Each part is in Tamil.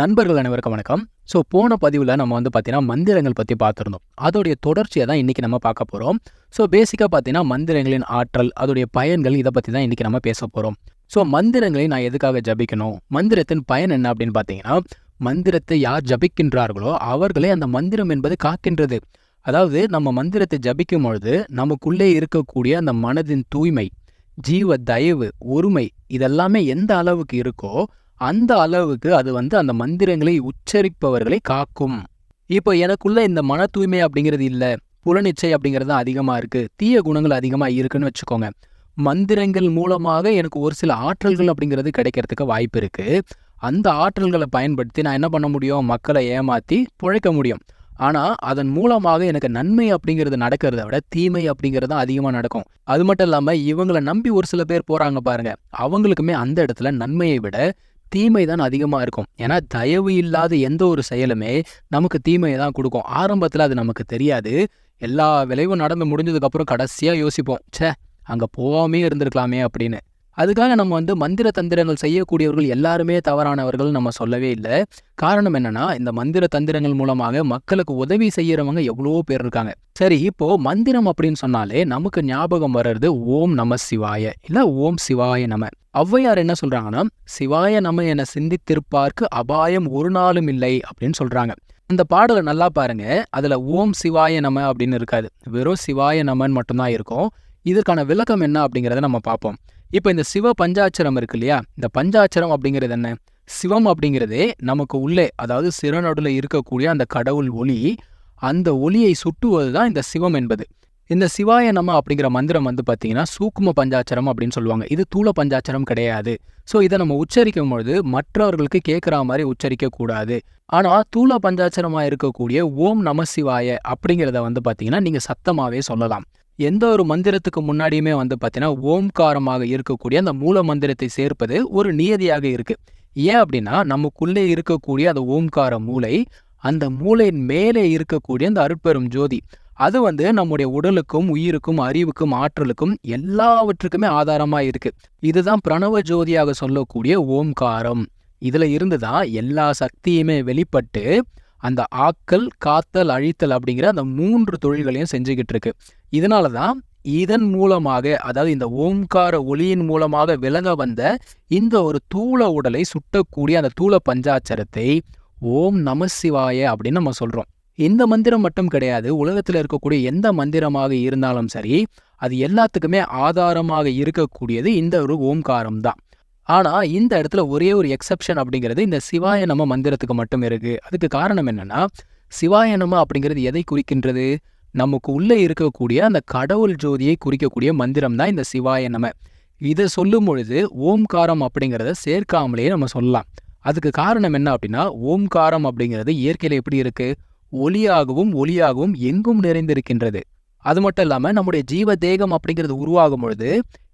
நண்பர்கள் அனைவருக்கும் வணக்கம். ஸோ போன பதிவில் நம்ம வந்து பார்த்தீங்கன்னா மந்திரங்கள் பற்றி பார்த்துருந்தோம் அதோடைய தொடர்ச்சியை தான் இன்றைக்கி நம்ம பார்க்க போகிறோம் ஸோ பேசிக்காக பார்த்தீங்கன்னா மந்திரங்களின் ஆற்றல் அதோடைய பயன்கள் இதை பற்றி தான் இன்றைக்கி நம்ம பேச போகிறோம் ஸோ மந்திரங்களை நான் எதுக்காக ஜபிக்கணும்? மந்திரத்தின் பயன் என்ன அப்படின்னு பார்த்தீங்கன்னா மந்திரத்தை யார் ஜபிக்கின்றார்களோ அவர்களே அந்த மந்திரம் என்பது காக்கின்றது. அதாவது நம்ம மந்திரத்தை ஜபிக்கும் பொழுது நமக்குள்ளே இருக்கக்கூடிய அந்த மனதின் தூய்மை ஜீவ தயவு ஒருமை இதெல்லாமே எந்த அளவுக்கு இருக்கோ அந்த அளவுக்கு அது வந்து அந்த மந்திரங்களை உச்சரிப்பவர்களை காக்கும். இப்போ எனக்குள்ள இந்த மன தூய்மை அப்படிங்கிறது இல்லை புலனிச்சை அப்படிங்கிறது தான் அதிகமாக இருக்கு தீய குணங்கள் அதிகமாக இருக்குன்னு வச்சுக்கோங்க. மந்திரங்கள் மூலமாக எனக்கு ஒரு சில ஆற்றல்கள் அப்படிங்கிறது கிடைக்கிறதுக்கு வாய்ப்பு இருக்குது அந்த ஆற்றல்களை பயன்படுத்தி நான் என்ன பண்ண முடியும்? மக்களை ஏமாத்தி பிழைக்க முடியும். ஆனால் அதன் மூலமாக எனக்கு நன்மை அப்படிங்கிறது நடக்கிறத விட தீமை அப்படிங்கிறது தான் அதிகமாக நடக்கும். அது மட்டும் இல்லாமல் இவங்களை நம்பி ஒரு சில பேர் போகிறாங்க பாருங்க. அவங்களுக்குமே அந்த இடத்துல நன்மையை விட தீமை தான் அதிகமாக இருக்கும். ஏன்னா தயவு இல்லாத எந்த ஒரு செயலுமே நமக்கு தீமையை தான் கொடுக்கும். ஆரம்பத்தில் அது நமக்கு தெரியாது. எல்லா விளைவும் நடந்து முடிஞ்சதுக்கப்புறம் கடைசியாக யோசிப்போம் ச்சே அங்கே போகாமே இருந்திருக்கலாமே அப்படின்னு. அதுக்காக நம்ம வந்து மந்திர தந்திரங்கள் செய்யக்கூடியவர்கள் எல்லாருமே தவறானவர்கள் நம்ம சொல்லவே இல்லை. காரணம் என்னன்னா இந்த மந்திர தந்திரங்கள் மூலமாக மக்களுக்கு உதவி செய்யறவங்க எவ்வளவோ பேர் இருக்காங்க. சரி இப்போ மந்திரம் அப்படின்னு சொன்னாலே நமக்கு ஞாபகம் வர்றது ஓம் நம சிவாய இல்ல ஓம் சிவாய நம. ஔவையார் என்ன சொல்றாங்கன்னா சிவாய நம என சிந்தித்திருப்பார்க்கு அபாயம் ஒரு நாளும் இல்லை அப்படின்னு சொல்றாங்க. அந்த பாடலை நல்லா பாருங்க. அதுல ஓம் சிவாய நம அப்படின்னு இருக்காது. வெறும் சிவாய நமன் மட்டும்தான் இருக்கும். இதற்கான விளக்கம் என்ன அப்படிங்கிறத நம்ம பார்ப்போம். இப்போ இந்த சிவ பஞ்சாட்சரம் இருக்கு இல்லையா? இந்த பஞ்சாட்சரம் அப்படிங்கிறது என்ன? சிவம் அப்படிங்கிறதே நமக்கு உள்ளே அதாவது சிறநடுல இருக்கக்கூடிய அந்த கடவுள் ஒளி அந்த ஒளியை சுட்டுவது தான் இந்த சிவம் என்பது. இந்த சிவாய நம அப்படிங்கிற மந்திரம் வந்து பார்த்தீங்கன்னா சூக்கும பஞ்சாட்சரம் அப்படின்னு சொல்லுவாங்க. இது தூள பஞ்சாட்சரம் கிடையாது. ஸோ இதை நம்ம உச்சரிக்கும் பொழுது மற்றவர்களுக்கு கேட்குற மாதிரி உச்சரிக்க கூடாது. ஆனால் தூள பஞ்சாட்சரமாக இருக்கக்கூடிய ஓம் நம சிவாய அப்படிங்கிறத வந்து பார்த்தீங்கன்னா நீங்கள் சத்தமாகவே சொல்லலாம். எந்த ஒரு மந்திரத்துக்கு முன்னாடியுமே வந்து பார்த்தீங்கன்னா ஓம்காரமாக இருக்கக்கூடிய அந்த மூல மந்திரத்தை சேர்ப்பது ஒரு நியதியாக இருக்கு. ஏன் அப்படின்னா நமக்குள்ளே இருக்கக்கூடிய அந்த ஓம்கார மூளை அந்த மூளையின் மேலே இருக்கக்கூடிய அந்த அருட்பெரும் ஜோதி அது வந்து நம்முடைய உடலுக்கும் உயிருக்கும் அறிவுக்கும் ஆற்றலுக்கும் எல்லாவற்றுக்குமே ஆதாரமா இருக்கு. இதுதான் பிரணவ ஜோதியாக சொல்லக்கூடிய ஓம்காரம். இதுல இருந்து தான் எல்லா சக்தியுமே வெளிப்பட்டு அந்த ஆக்கல் காத்தல் அழித்தல் அப்படிங்கிற அந்த மூன்று தொழில்களையும் செஞ்சுக்கிட்டு இருக்கு இதனால தான் இதன் மூலமாக அதாவது இந்த ஓம்கார ஒளியின் மூலமாக விளங்க வந்த இந்த ஒரு தூள உடலை சுட்டக்கூடிய அந்த தூள பஞ்சாச்சரத்தை ஓம் நம சிவாய அப்படின்னு நம்ம சொல்றோம். இந்த மந்திரம் மட்டும் கிடையாது உலகத்தில் இருக்கக்கூடிய எந்த மந்திரமாக இருந்தாலும் சரி அது எல்லாத்துக்குமே ஆதாரமாக இருக்கக்கூடியது இந்த ஒரு ஓம்காரம் தான். ஆனா இந்த இடத்துல ஒரே ஒரு எக்ஸப்ஷன் அப்படிங்கிறது இந்த சிவாய நம மந்திரத்துக்கு மட்டும் இருக்கு. அதுக்கு காரணம் என்னன்னா சிவாய நம அப்படிங்கிறது எதை குறிக்கின்றது? நமக்கு உள்ளே இருக்கக்கூடிய அந்த கடவுள் ஜோதியை குறிக்கக்கூடிய மந்திரம் தான் இந்த சிவாய நம இதை சொல்லும் பொழுது ஓம்காரம் அப்படிங்கிறத சேர்க்காமலே நம்ம சொல்லலாம். அதுக்கு காரணம் என்ன அப்படின்னா ஓம்காரம் அப்படிங்கிறது இயற்கையில எப்படி இருக்கு? ஒளியாகவும் ஒளியாகவும் எங்கும் நிறைந்திருக்கின்றது. அது மட்டும் இல்லாம நம்முடைய ஜீவ தேகம் அப்படிங்கிறது உருவாகும் பொழுது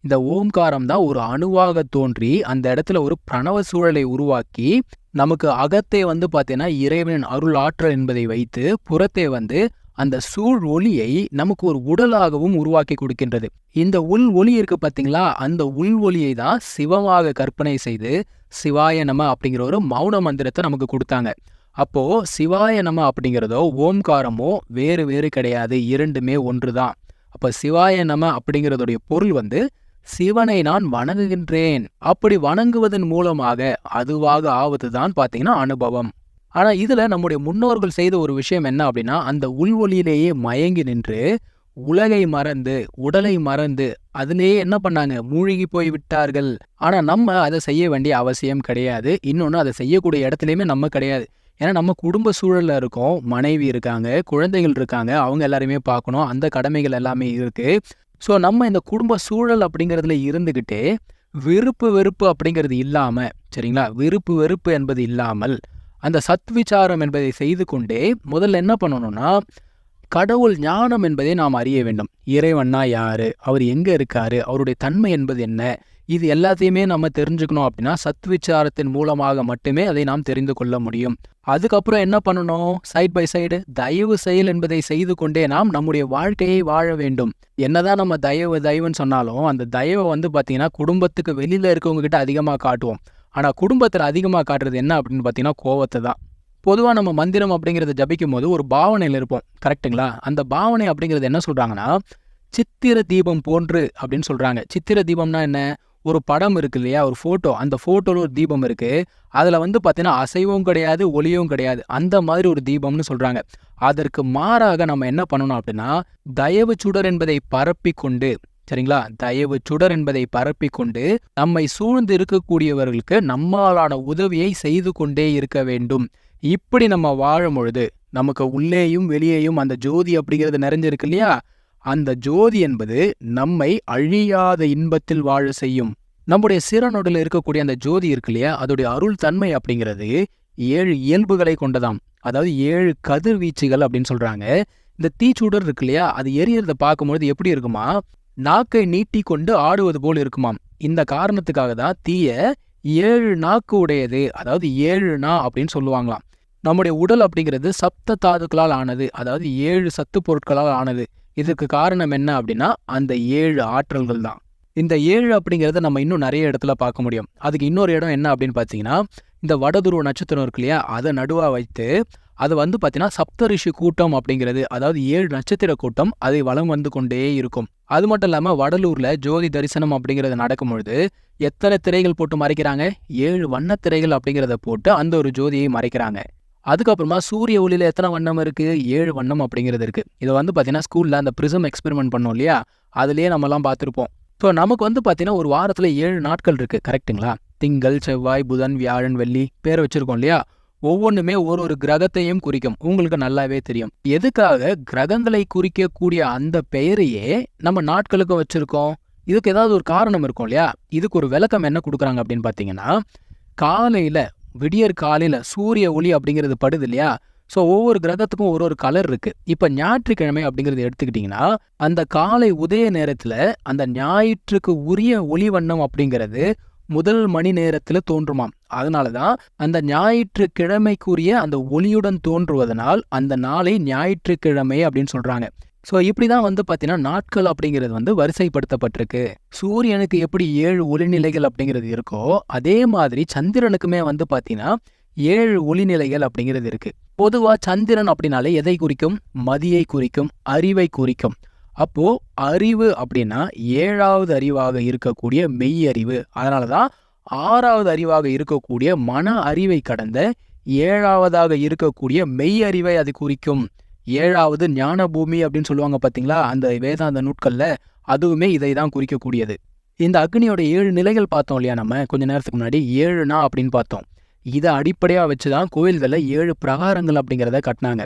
இந்த ஓம்காரம் தான் ஒரு அணுவாக தோன்றி அந்த இடத்துல ஒரு பிரணவ சூழலை உருவாக்கி நமக்கு அகத்தை வந்து பார்த்தீங்கன்னா இறைவனின் அருள் ஆற்றல் என்பதை வைத்து புறத்தை வந்து அந்த சூழ் ஒளியை நமக்கு ஒரு உடலாகவும் உருவாக்கி கொடுக்கின்றது. இந்த உள் ஒளி இருக்கு பார்த்தீங்களா? அந்த உள் ஒளியை தான் சிவமாக கற்பனை செய்து சிவாய நம அப்படிங்கிற ஒரு மௌன மந்திரத்தை நமக்கு கொடுத்தாங்க. அப்போ சிவாய நம அப்படிங்கிறதோ ஓம்காரமோ வேறு வேறு கிடையாது இரண்டுமே ஒன்று தான். அப்ப சிவாய நம அப்படிங்கிறதுடைய பொருள் வந்து சிவனை நான் வணங்குகின்றேன். அப்படி வணங்குவதன் மூலமாக அதுவாக ஆவதுதான் பாத்தீங்கன்னா அனுபவம். ஆனா இதுல நம்முடைய முன்னோர்கள் செய்த ஒரு விஷயம் என்ன அப்படின்னா அந்த உள்வொலியிலேயே மயங்கி நின்று உலகை மறந்து உடலை மறந்து அதிலேயே என்ன பண்ணாங்க? மூழ்கி போய் விட்டார்கள் ஆனா நம்ம அதை செய்ய வேண்டிய அவசியம் கிடையாது. இன்னொன்று அதை செய்யக்கூடிய இடத்துலையுமே நம்ம கிடையாது. ஏன்னா நம்ம குடும்ப சூழல்ல இருக்கோம். மனைவி இருக்காங்க குழந்தைகள் இருக்காங்க. அவங்க எல்லாருமே பார்க்கணும். அந்த கடமைகள் எல்லாமே இருக்கு. ஸோ நம்ம இந்த குடும்ப சூழல் அப்படிங்கிறதுல இருந்துக்கிட்டே வெறுப்பு வெறுப்பு அப்படிங்கிறது இல்லாம சரிங்களா? வெறுப்பு வெறுப்பு என்பது இல்லாமல் அந்த சத்விச்சாரம் என்பதை செய்து கொண்டே முதல்ல என்ன பண்ணணும்னா கடவுள் ஞானம் என்பதை நாம் அறிய வேண்டும். இறைவன்னா யாரு? அவர் எங்க இருக்காரு? அவருடைய தன்மை என்பது என்ன? இது எல்லாத்தையுமே நம்ம தெரிஞ்சுக்கணும் அப்படின்னா சத்விச்சாரத்தின் மூலமாக மட்டுமே அதை நாம் தெரிந்து கொள்ள முடியும். அதுக்கப்புறம் என்ன பண்ணணும்? சைட் பை சைடு தயவு செயல் என்பதை செய்து கொண்டே நாம் நம்முடைய வாழ்க்கையை வாழ வேண்டும். என்னதான் நம்ம தயவு தயவுன்னு சொன்னாலும் அந்த தயவை வந்து பார்த்தீங்கன்னா குடும்பத்துக்கு வெளியில இருக்கவங்க கிட்ட அதிகமாக காட்டுவோம். ஆனால் குடும்பத்தில் அதிகமாக காட்டுறது என்ன அப்படின்னு பார்த்தீங்கன்னா கோவத்தை தான். பொதுவாக நம்ம மந்திரம் அப்படிங்கிறத ஜபிக்கும் போது ஒரு பாவனையில் இருப்போம். கரெக்டுங்களா அந்த பாவனை அப்படிங்கிறது என்ன சொல்கிறாங்கன்னா சித்திர தீபம் போன்று அப்படின்னு சொல்கிறாங்க சித்திர தீபம்னா என்ன? ஒரு படம் இருக்கு இல்லையா? ஒரு ஃபோட்டோ அந்த ஃபோட்டோவில் ஒரு தீபம் இருக்குது அதில் வந்து பார்த்தீங்கன்னா அசைவும் கிடையாது ஒளியும் கிடையாது. அந்த மாதிரி ஒரு தீபம்னு சொல்கிறாங்க அதற்கு மாறாக நம்ம என்ன பண்ணணும் அப்படின்னா தயவு சுடர் என்பதை பரப்பி கொண்டு சரிங்களா? தயவு சுடர் என்பதை பரப்பி கொண்டு நம்மை சூழ்ந்து இருக்கக்கூடியவர்களுக்கு நம்மாலான உதவியை செய்து கொண்டே இருக்க வேண்டும். இப்படி நம்ம வாழும் பொழுது நமக்கு உள்ளேயும் வெளியேயும் அந்த ஜோதி அப்படிங்கிறது நிறைஞ்சிருக்கு இல்லையா? அந்த ஜோதி என்பது நம்மை அழியாத இன்பத்தில் வாழ செய்யும். நம்முடைய சிறனொடில் இருக்கக்கூடிய அந்த ஜோதி இருக்கு இல்லையா? அதோடைய அருள் தன்மை அப்படிங்கிறது ஏழு இயல்புகளை கொண்டதாம். அதாவது ஏழு கதிர்வீச்சுகள் அப்படின்னு சொல்றாங்க. இந்த தீச்சூடர் இருக்கு இல்லையா? அது எரியறத பார்க்கும்பொழுது எப்படி இருக்குமா? நாக்கை நீட்டி கொண்டு ஆடுவது போல் இருக்குமாம். இந்த காரணத்துக்காக தான் தீய ஏழு நாக்கு உடையது. அதாவது ஏழு நா அப்படின்னு சொல்லுவாங்களாம். நம்முடைய உடல் அப்படிங்கிறது சப்த தாதுக்களால் ஆனது. அதாவது ஏழு சத்து பொருட்களால் ஆனது. இதுக்கு காரணம் என்ன அப்படின்னா அந்த ஏழு ஆற்றல்கள் தான். இந்த ஏழு அப்படிங்கிறத நம்ம இன்னும் நிறைய இடத்துல பார்க்க முடியும். அதுக்கு இன்னொரு இடம் என்ன அப்படின்னு பார்த்தீங்கன்னா இந்த வடதுருவ நட்சத்திரம் இருக்கு இல்லையா? அதை நடுவாக வைத்து அது வந்து பார்த்தீங்கன்னா சப்தரிஷி கூட்டம் அப்படிங்கிறது அதாவது ஏழு நட்சத்திர கூட்டம் அதை வளம் வந்து கொண்டே இருக்கும். அது மட்டும் இல்லாமல் வடலூரில் ஜோதி தரிசனம் அப்படிங்கிறது நடக்கும்பொழுது எத்தனை திரைகள் போட்டு மறைக்கிறாங்க? ஏழு வண்ண திரைகள் அப்படிங்கிறத போட்டு அந்த ஒரு ஜோதியை மறைக்கிறாங்க. அதுக்கப்புறமா சூரிய ஒளியில் எத்தனை வண்ணம் இருக்கு? ஏழு வண்ணம் அப்படிங்கிறது இருக்கு. இதை வந்து பார்த்தீங்கன்னா ஸ்கூல்ல அந்த ப்ரிசம் எக்ஸ்பெரிமெண்ட் பண்ணோம் இல்லையா? அதுலயே நம்மலாம் பார்த்துருப்போம் ஸோ நமக்கு வந்து பார்த்தீங்கன்னா ஒரு வாரத்தில் ஏழு நாட்கள் இருக்கு. கரெக்ட்டுங்களா திங்கள் செவ்வாய் புதன் வியாழன் வெள்ளி பேர் வச்சிருக்கோம் இல்லையா? ஒவ்வொன்றுமே ஒரு ஒரு கிரகத்தையும் குறிக்கும். உங்களுக்கு நல்லாவே தெரியும். எதுக்காக? கிரகங்களை குறிக்கக்கூடிய அந்த பெயரையே நம்ம நாட்களுக்கும் வச்சிருக்கோம். இதுக்கு ஏதாவது ஒரு காரணம் இருக்கும் இல்லையா? இதுக்கு ஒரு விளக்கம் என்ன கொடுக்குறாங்க அப்படின்னு பார்த்தீங்கன்னா காலையில விடியற் காலையில் சூரிய ஒளி அப்படிங்கிறது படுது இல்லையா? ஸோ ஒவ்வொரு கிரகத்துக்கும் ஒரு ஒரு கலர் இருக்கு. இப்போ ஞாயிற்றுக்கிழமை அப்படிங்கிறது எடுத்துக்கிட்டிங்கன்னா அந்த காலை உதய நேரத்தில் அந்த ஞாயிற்றுக்கு உரிய ஒளி வண்ணம் அப்படிங்கிறது முதல் மணி நேரத்தில் தோன்றுமாம். அதனால தான் அந்த ஞாயிற்றுக்கிழமைக்குரிய அந்த ஒளியுடன் தோன்றுவதனால் அந்த நாளை ஞாயிற்றுக்கிழமை அப்படின்னு சொல்றாங்க. ஸோ இப்படி தான் வந்து பார்த்தீங்கன்னா நாட்கள் அப்படிங்கிறது வந்து வரிசைப்படுத்தப்பட்டிருக்கு. சூரியனுக்கு எப்படி ஏழு ஒளிநிலைகள் அப்படிங்கிறது இருக்கோ அதே மாதிரி சந்திரனுக்குமே வந்து பார்த்தீங்கன்னா ஏழு ஒளிநிலைகள் அப்படிங்கிறது இருக்கு. பொதுவாக சந்திரன் அப்படின்னாலே எதை குறிக்கும்? மதியை குறிக்கும் அறிவை குறிக்கும். அப்போ அறிவு அப்படின்னா ஏழாவது அறிவாக இருக்கக்கூடிய மெய் அறிவு அதனால தான் ஆறாவது அறிவாக இருக்கக்கூடிய மன அறிவை கடந்த ஏழாவதாக இருக்கக்கூடிய மெய் அறிவை அது குறிக்கும். ஏழாவது ஞான பூமி அப்படின்னு சொல்லுவாங்க பார்த்தீங்களா அந்த வேதாந்த நூட்கள்ல அதுவுமே இதை தான் குறிக்கக்கூடியது. இந்த அக்னியோட ஏழு நிலைகள் பார்த்தோம் இல்லையா நம்ம? கொஞ்ச நேரத்துக்கு முன்னாடி ஏழுனா அப்படின்னு பார்த்தோம். இதை அடிப்படையாக வச்சு தான் கோயில்களில் ஏழு பிரகாரங்கள் அப்படிங்கிறத கட்டினாங்க.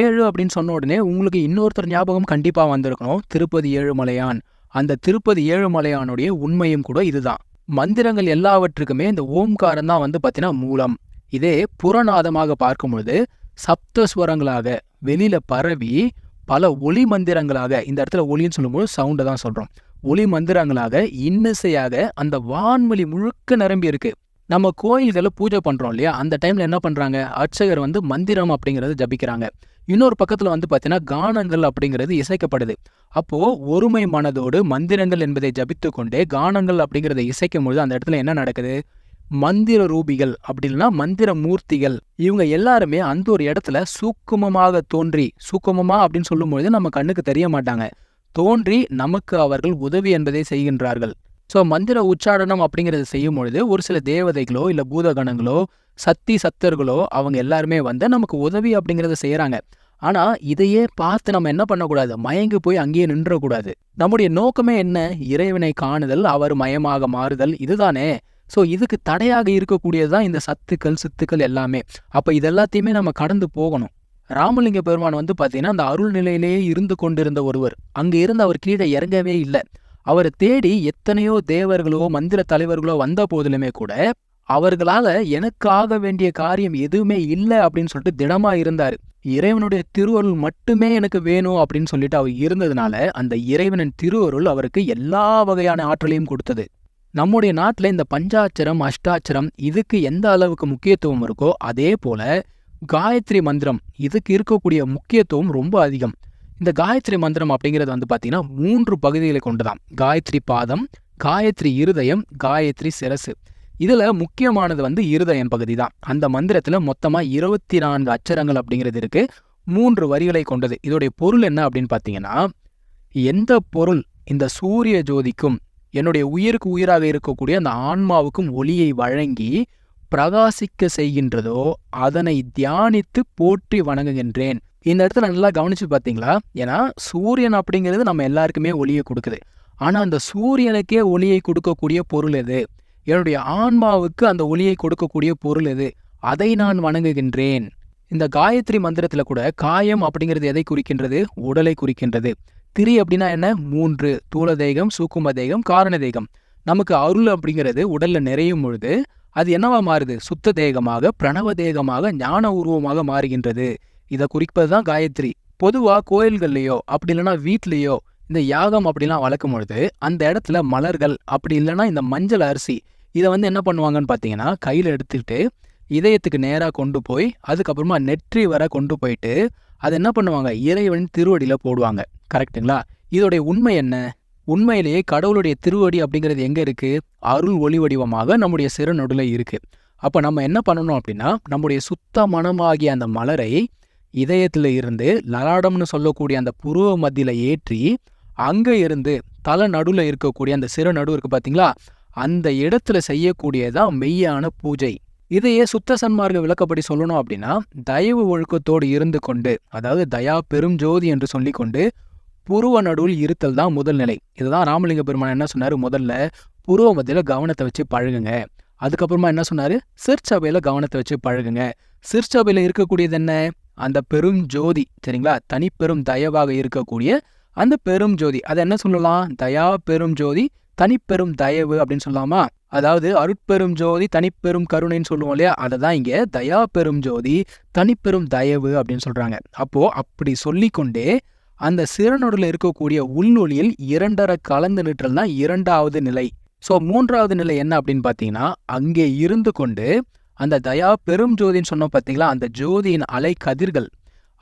ஏழு அப்படின்னு சொன்ன உடனே உங்களுக்கு இன்னொருத்தர் ஞாபகம் கண்டிப்பாக வந்திருக்கணும். திருப்பதி ஏழுமலையான். அந்த திருப்பதி ஏழுமலையானுடைய உண்மையும் கூட இதுதான். மந்திரங்கள் எல்லாவற்றுக்குமே இந்த ஓம்காரம் தான் வந்து பார்த்தீங்கன்னா மூலம். இதே புறநாதமாக பார்க்கும் பொழுது சப்தஸ்வரங்களாக வெளியில பரவி பல ஒளி மந்திரங்களாக இந்த இடத்துல ஒளின்னு சொல்லும்போது சவுண்டை தான் சொல்றோம். ஒளி மந்திரங்களாக இன்னிசையாக அந்த வான்மொழி முழுக்க நிரம்பி இருக்கு. நம்ம கோயில்களை பூஜை பண்றோம் இல்லையா? அந்த டைம்ல என்ன பண்றாங்க? அர்ச்சகர் வந்து மந்திரம் அப்படிங்கறது ஜபிக்கிறாங்க. இன்னொரு பக்கத்துல வந்து பார்த்தீங்கன்னா கானங்கள் அப்படிங்கிறது இசைக்கப்படுது. அப்போ ஒருமை மனதோடு மந்திரங்கள் என்பதை ஜபித்து கொண்டே கானங்கள் அப்படிங்கிறத இசைக்கும் பொழுது அந்த இடத்துல என்ன நடக்குது? மந்திர ரூபிகள் அப்படி இல்லைன்னா மந்திர மூர்த்திகள் இவங்க எல்லாருமே அந்த ஒரு இடத்துல சூக்குமமாக தோன்றி சூக்குமமா அப்படின்னு சொல்லும்பொழுது நம்ம கண்ணுக்கு தெரிய மாட்டாங்க. தோன்றி நமக்கு அவர்கள் உதவி என்பதை செய்கின்றார்கள். ஸோ மந்திர உச்சாடனம் அப்படிங்கிறத செய்யும் பொழுது ஒரு சில தேவதைகளோ இல்லை பூதகணங்களோ சக்தி சத்தர்களோ அவங்க எல்லாருமே வந்து நமக்கு உதவி அப்படிங்கிறத செய்கிறாங்க ஆனால் இதையே பார்த்து நம்ம என்ன பண்ணக்கூடாது? மயங்கி போய் அங்கேயே நின்றக்கூடாது. நம்முடைய நோக்கமே என்ன? இறைவனை காணுதல் அவர் மயமாக மாறுதல் இதுதானே? ஸோ இதுக்கு தடையாக இருக்கக்கூடியது தான் இந்த சத்துக்கள் சித்துக்கள் எல்லாமே. அப்போ இதெல்லாத்தையுமே நம்ம கடந்து போகணும். ராமலிங்க பெருமான் வந்து பார்த்தீங்கன்னா அந்த அருள் நிலையிலேயே இருந்து கொண்டிருந்த ஒருவர். அங்கே இருந்து அவர் கீழே இறங்கவே இல்லை. அவரை தேடி எத்தனையோ தேவர்களோ மந்திர தலைவர்களோ வந்த போதிலுமே கூட அவர்களால எனக்கு ஆக வேண்டிய காரியம் எதுவுமே இல்லை அப்படின்னு சொல்லிட்டு திடமா இருந்தார். இறைவனுடைய திருவருள் மட்டுமே எனக்கு வேணும் அப்படின்னு சொல்லிட்டு அவர் இருந்ததுனால அந்த இறைவனின் திருவருள் அவருக்கு எல்லா வகையான ஆற்றலையும் கொடுத்தது. நம்முடைய நாட்டில் இந்த பஞ்சாட்சரம் அஷ்டாட்சரம் இதுக்கு எந்த அளவுக்கு முக்கியத்துவம் இருக்கோ அதே போல காயத்ரி மந்திரம் இதுக்கு இருக்கக்கூடிய முக்கியத்துவம் ரொம்ப அதிகம். இந்த காயத்ரி மந்திரம் அப்படிங்கிறது வந்து பார்த்தீங்கன்னா மூன்று பகுதிகளை கொண்டுதான். காயத்ரி பாதம் காயத்ரி இருதயம் காயத்ரி சிரசு. இதுல முக்கியமானது வந்து இருதயம் பகுதி தான் அந்த மந்திரத்துல மொத்தமா இருபத்தி நான்கு அச்சரங்கள் அப்படிங்கிறது இருக்கு. மூன்று வரிகளை கொண்டது. இதோடைய பொருள் என்ன அப்படின்னு பார்த்தீங்கன்னா எந்த பொருள் இந்த சூரிய ஜோதிக்கும் என்னுடைய உயிருக்கு உயிராக இருக்கக்கூடிய அந்த ஆன்மாவுக்கும் ஒளியை வழங்கி பிரகாசிக்க செய்கின்றதோ அதனை தியானித்து போற்றி வணங்குகின்றேன். இந்த இடத்துல நல்லா கவனிச்சு பார்த்தீங்களா? ஏன்னா சூரியன் அப்படிங்கிறது நம்ம எல்லாருக்குமே ஒளியை கொடுக்குது. ஆனால் அந்த சூரியனுக்கே ஒளியை கொடுக்கக்கூடிய பொருள் எது? என்னுடைய ஆன்மாவுக்கு அந்த ஒளியை கொடுக்கக்கூடிய பொருள் எது? அதை நான் வணங்குகின்றேன். இந்த காயத்ரி மந்திரத்துல கூட காயம் அப்படிங்கிறது எதை குறிக்கின்றது? உடலை குறிக்கின்றது. திரி அப்படின்னா என்ன? மூன்று தூள தேகம் சூக்கும தேகம் காரண தேகம். நமக்கு அருள் அப்படிங்கிறது உடல்ல நிறையும் பொழுது அது என்னவா மாறுது? சுத்த தேகமாக பிரணவ தேகமாக ஞான உருவமாக மாறுகின்றது. இதை குறிப்பது தான் காயத்ரி. பொதுவா கோயில்கள்லயோ அப்படி இல்லைன்னா வீட்லயோ இந்த யாகம் அப்படிலாம் வளர்க்கும் பொழுது அந்த இடத்துல மலர்கள் அப்படி இல்லைன்னா இந்த மஞ்சள் அரிசி இதை வந்து என்ன பண்ணுவாங்கன்னு பார்த்தீங்கன்னா கையில் எடுத்துக்கிட்டு இதயத்துக்கு நேராக கொண்டு போய் அதுக்கப்புறமா நெற்றி வர கொண்டு போயிட்டு அதை என்ன பண்ணுவாங்க? இறைவன் திருவடியில் போடுவாங்க. கரெக்டுங்களா இதோடைய உண்மை என்ன? உண்மையிலேயே கடவுளுடைய திருவடி அப்படிங்கிறது எங்கே இருக்கு? அருள் ஒளி வடிவமாக நம்முடைய சிறுநொடுல இருக்கு. அப்போ நம்ம என்ன பண்ணணும் அப்படின்னா நம்முடைய சுத்த மனமாகிய அந்த மலரை இதயத்தில் இருந்து லலாடம்னு சொல்லக்கூடிய அந்த புருவ மத்தியில் ஏற்றி அங்கே இருந்து தலை நடுவில் இருக்கக்கூடிய அந்த சிறு நடு இருக்கு பார்த்தீங்களா அந்த இடத்துல செய்யக்கூடியதான் மெய்யான பூஜை. இதையே சுத்த சன்மார்க்க விளக்கப்படி சொல்லணும் அப்படின்னா தயவு ஒழுக்கத்தோடு இருந்து கொண்டு அதாவது தயா பெரும் ஜோதி என்று சொல்லிக்கொண்டு புருவ நடுவில் இருத்தல் தான் முதல் நிலை. இதுதான் ராமலிங்க பெருமான் என்ன சொன்னாரு? முதல்ல புருவ மத்தியில் கவனத்தை வச்சு பழகுங்க. அதுக்கப்புறமா என்ன சொன்னாரு? சிற்சபையில கவனத்தை வச்சு பழகுங்க. சிற்சபையில இருக்கக்கூடியது என்ன? அந்த பெரும் ஜோதி சரிங்களா? தனிப்பெரும் தயவாக இருக்கக்கூடிய அந்த பெரும் ஜோதி. அதை என்ன சொல்லலாம்? தயா பெரும் ஜோதி தனிப்பெரும் தயவு அப்படின்னு சொல்லலாமா? அதாவது அருட்பெரும் ஜோதி தனிப்பெரும் கருணைன்னு சொல்லுவோம் இல்லையா? அதை தான் இங்க தயா பெரும் ஜோதி தனிப்பெரும் தயவு அப்படின்னு சொல்றாங்க. அப்போ அப்படி சொல்லிக்கொண்டே அந்த சிறனொடுல இருக்கக்கூடிய உள்நொழியில் இரண்டரை கலந்து நிற்றல் தான் இரண்டாவது நிலை. ஸோ மூன்றாவது நிலை என்ன அப்படின்னு பார்த்தீங்கன்னா அங்கே இருந்து கொண்டு அந்த தயா பெரும் ஜோதின்னு சொன்னோம் பார்த்தீங்களா? அந்த ஜோதியின் அலை கதிர்கள்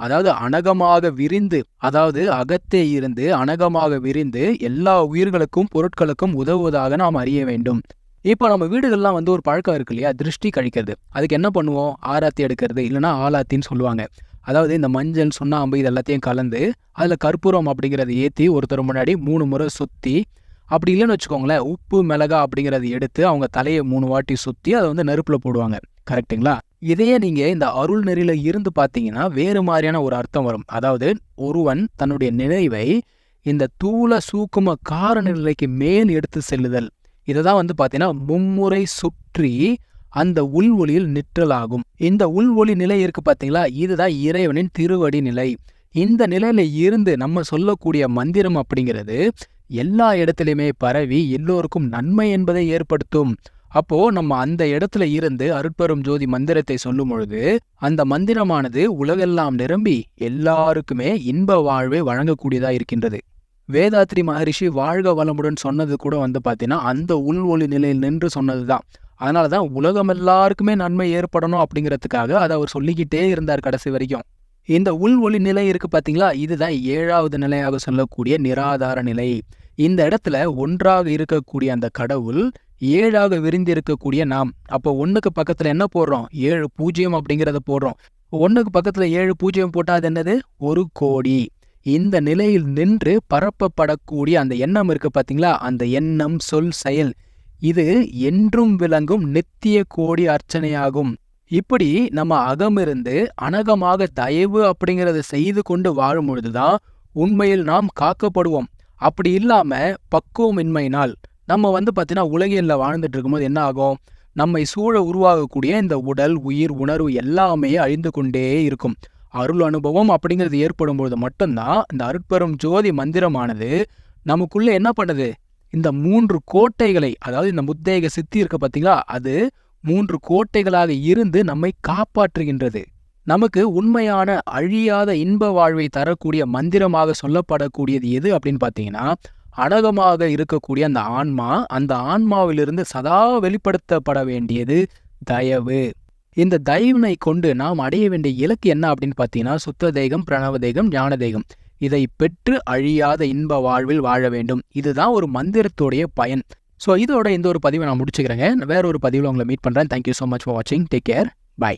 அதாவது அனகமாக விரிந்து அதாவது அகத்தே இருந்து அனகமாக விரிந்து எல்லா உயிர்களுக்கும் பொருட்களுக்கும் உதவுவதாக நாம் அறிய வேண்டும். இப்போ நம்ம வீடுகள்லாம் வந்து ஒரு பழக்கம் இருக்கு இல்லையா? திருஷ்டி கழிக்கிறது. அதுக்கு என்ன பண்ணுவோம்? ஆராத்தி எடுக்கிறது இல்லைனா ஆலாத்தின்னு சொல்லுவாங்க. அதாவது இந்த மஞ்சள் சுண்ணாம்பு இது எல்லாத்தையும் கலந்து அதில் கற்பூரம் அப்படிங்கிறத ஏற்றி ஒருத்தர் முன்னாடி மூணு முறை சுற்றி அப்படி இல்லைன்னு வச்சுக்கோங்களேன் உப்பு மிளகா அப்படிங்கிறத எடுத்து அவங்க தலையை மூணு வாட்டி சுற்றி அதை வந்து நெருப்பில் போடுவாங்க. கரெக்டுங்களா இதையே நீங்க இந்த அருள் நெறியில் இருந்து பார்த்தீங்கன்னா வேறு மாதிரியான ஒரு அர்த்தம் வரும். அதாவது ஒருவன் தன்னுடைய நினைவை இந்த தூள சூக்கும காரண நிலைக்கு மேல் எடுத்து செல்லுதல். இதை தான் வந்து பார்த்தீங்கன்னா மும்முறை சுற்றி அந்த உள்வொளியில் நிற்றலாகும். இந்த உள்வொளி நிலை இருக்கு பார்த்தீங்களா? இதுதான் இறைவனின் திருவடி நிலை. இந்த நிலையில இருந்து நம்ம சொல்லக்கூடிய மந்திரம் அப்படிங்கிறது எல்லா இடத்துலையுமே பரவி எல்லோருக்கும் நன்மை என்பதை ஏற்படுத்தும். அப்போ நம்ம அந்த இடத்துல இருந்து அருட்பெரும் ஜோதி மந்திரத்தை சொல்லும் பொழுது அந்த மந்திரமானது உலகெல்லாம் நிரம்பி எல்லாருக்குமே இன்ப வாழ்வை வழங்கக்கூடியதா இருக்கின்றது. வேதாத்ரி மகரிஷி வாழ்க வளமுடன் சொன்னது கூட வந்து பார்த்தீங்கன்னா அந்த உள் ஒளி நிலையில் நின்று சொன்னதுதான். அதனால தான் உலகம் எல்லாருக்குமே நன்மை ஏற்படணும் அப்படிங்கிறதுக்காக அதை அவர் சொல்லிக்கிட்டே இருந்தார் கடைசி வரைக்கும். இந்த உள் ஒளி நிலை இருக்கு பார்த்தீங்களா இதுதான் ஏழாவது நிலையாக சொல்லக்கூடிய நிராதார நிலை. இந்த இடத்துல ஒன்றாக இருக்கக்கூடிய அந்த கடவுள் ஏழாக விரிந்து இருக்கக்கூடிய நாம். அப்போ ஒன்றுக்கு பக்கத்துல என்ன போடுறோம்? ஏழு பூஜ்ஜியம் அப்படிங்கிறத போடுறோம். ஒன்றுக்கு பக்கத்துல ஏழு பூஜ்ஜியம் போட்டால் அது என்னது? ஒரு கோடி. இந்த நிலையில் நின்று பரப்பப்படக்கூடிய அந்த எண்ணம் இருக்கு பாத்தீங்களா? அந்த எண்ணம் சொல் செயல். இது என்றும் விளங்கும் நித்திய கோடி அர்ச்சனையாகும். இப்படி நம்ம அகமிருந்து அனகமாக தயவு அப்படிங்கறத செய்து கொண்டு வாழும் பொழுதுதான் உண்மையில் நாம் காக்கப்படுவோம். அப்படி இல்லாம பக்குவமின்மையினால் நம்ம வந்து பார்த்தீங்கன்னா உலகியல்ல வாழ்ந்துட்டு இருக்கும்போது என்ன ஆகும்? நம்மை சூழ உருவாகக்கூடிய இந்த உடல் உயிர் உணர்வு எல்லாமே அழிந்து கொண்டே இருக்கும். அருள் அனுபவம் அப்படிங்கிறது ஏற்படும் பொழுது மட்டும்தான் இந்த அருட்பெரும் ஜோதி மந்திரமானது நமக்குள்ள என்ன பண்ணுது? இந்த மூன்று கோட்டைகளை அதாவது இந்த முத்தேக சித்தி இருக்க பார்த்தீங்களா? அது மூன்று கோட்டைகளாக இருந்து நம்மை காப்பாற்றுகின்றது. நமக்கு உண்மையான அழியாத இன்ப வாழ்வை தரக்கூடிய மந்திரமாக சொல்லப்படக்கூடியது எது அப்படின்னு பார்த்தீங்கன்னா அடகமாக இருக்கக்கூடிய அந்த ஆன்மா அந்த ஆன்மாவிலிருந்து சதா வெளிப்படுத்தப்பட வேண்டியது தயவு. இந்த தயவினை கொண்டு நாம் அடைய வேண்டிய இலக்கு என்ன அப்படின்னு பார்த்தீங்கன்னா சுத்த தெய்கம் பிரணவ தெய்கம் ஞான தெய்கம் இதை பெற்று அழியாத இன்ப வாழ்வில் வாழ வேண்டும். இதுதான் ஒரு மந்திரத்துடைய பயன். ஸோ இதோட இந்த ஒரு பதிவை நான் முடிச்சுக்கிறேங்க. வேற ஒரு பதிவில் உங்களை மீட் பண்ணுறேன் thank you so much for வாட்சிங் டேக் கேர் பை